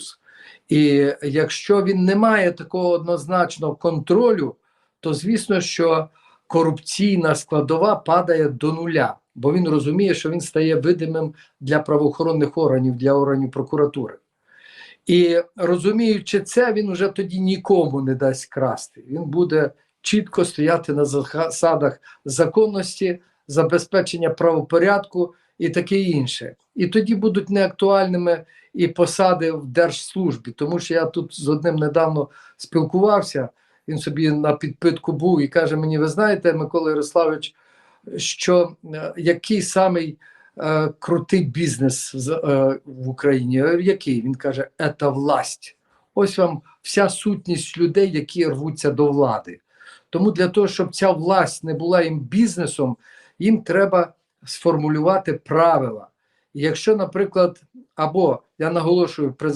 статус. І якщо він не має такого однозначного контролю, то звісно, що корупційна складова падає до нуля, бо він розуміє, що він стає видимим для правоохоронних органів, для органів прокуратури. І розуміючи це, він вже тоді нікому не дасть красти. Він буде чітко стояти на засадах законності, забезпечення правопорядку і таке інше. І тоді будуть неактуальними і посади в держслужбі, тому що я тут з одним недавно спілкувався. Він собі на підпитку був і каже: мені: ви знаєте, Микола Ярославович, що е, який самий е, крутий бізнес з, е, в Україні? Який? Він каже, це власть. Ось вам вся сутність людей, які рвуться до влади. Тому для того, щоб ця власть не була їм бізнесом, їм треба сформулювати правила. Якщо, наприклад, або я наголошую, президент